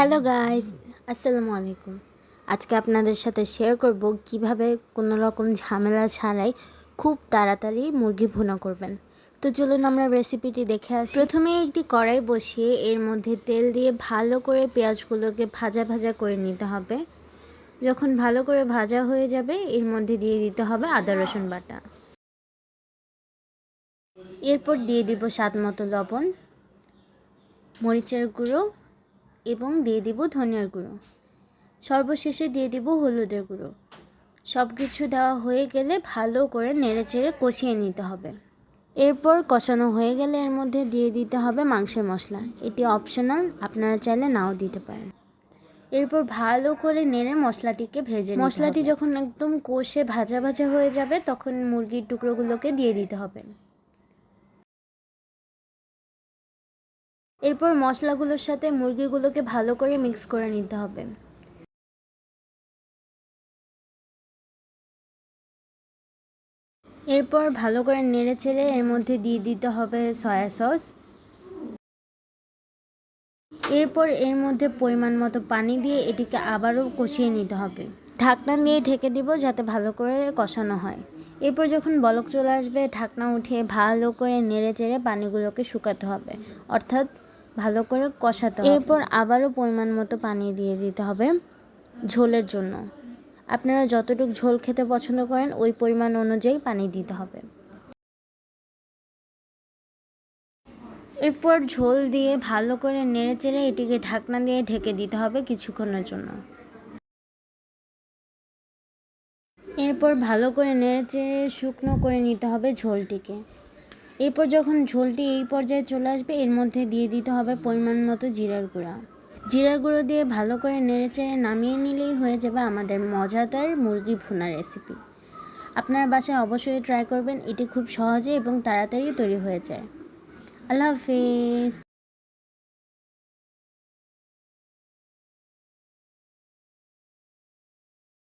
Hello guys আসসালামু আলাইকুম আজকে আপনাদের সাথে শেয়ার করব কীভাবে কোনো রকম ঝামেলা ছাড়াই খুব তাড়াতাড়ি মুরগি ভুনা করবেন। তো চলুন আমরা রেসিপিটি দেখে আসি। প্রথমে একটি কড়াই বসিয়ে এর মধ্যে তেল দিয়ে ভালো করে পেঁয়াজগুলোকে ভাজা ভাজা করে নিতে হবে। যখন ভালো করে ভাজা হয়ে যাবে, এর মধ্যে দিয়ে দিতে হবে আদা, রসুন বাটা। এরপর দিয়ে দিব স্বাদ মতো লবণ, মরিচের গুঁড়ো এবং দিয়ে দিব ধনিয়ার গুঁড়ো। সর্বশেষে দিয়ে দিব হলুদের গুঁড়ো। সব কিছু দেওয়া হয়ে গেলে ভালো করে নেড়ে চেড়ে কষিয়ে নিতে হবে। এরপর কষানো হয়ে গেলে এর মধ্যে দিয়ে দিতে হবে মাংসের মশলা। এটি অপশনাল আপনারা চাইলে নাও দিতে পারেন। এরপর ভালো করে নেড়ে মশলাটিকে ভেজে মশলাটি যখন একদম কষে ভাজা ভাজা হয়ে যাবে তখন মুরগির টুকরোগুলোকে দিয়ে দিতে হবে। এরপর মশলাগুলোর সাথে মুরগিগুলোকে ভালো করে মিক্স করে নিতে হবে। এরপর ভালো করে নেড়ে চেড়ে এর মধ্যে দিয়ে দিতে হবে সয়া সস। এরপর এর মধ্যে পরিমাণ মতো পানি দিয়ে এটিকে আবারও কষিয়ে নিতে হবে। ঢাকনা দিয়ে ঢেকে দিব যাতে ভালো করে কষানো হয়। এরপর যখন বলক চলে আসবে, ঢাকনা উঠিয়ে ভালো করে নেড়ে চেড়ে পানিগুলোকে শুকাতে হবে। অর্থাৎ ভালো করে কষাতে হবে। এরপর আবারও পরিমাণ মতো পানি দিয়ে দিতে হবে ঝোলের জন্য। আপনারা যতটুকু ঝোল খেতে পছন্দ করেন, ওই পরিমাণ অনুযায়ী পানি দিতে হবে। এরপর ঝোল দিয়ে ভালো করে নেড়ে চেড়ে এটিকে ঢাকনা দিয়ে ঢেকে দিতে হবে কিছুক্ষণের জন্য। এরপর ভালো করে নেড়ে চেড়ে শুকনো করে নিতে হবে ঝোলটিকে। এরপর যখন ঝোলটি এই পর্যায়ে চলে আসবে, এর মধ্যে দিয়ে দিতে হবে পরিমাণ মতো জিরার গুঁড়া। জিরার গুঁড়ো দিয়ে ভালো করে নেড়েচেড়ে নামিয়ে নিলেই হয়ে যাবে আমাদের মজাদার মুরগি ভুনা রেসিপি আপনার বাসায় অবশ্যই ট্রাই করবেন, এটি খুব সহজে এবং তাড়াতাড়ি তৈরি হয়ে যায়। আল্লাহ হাফিজ।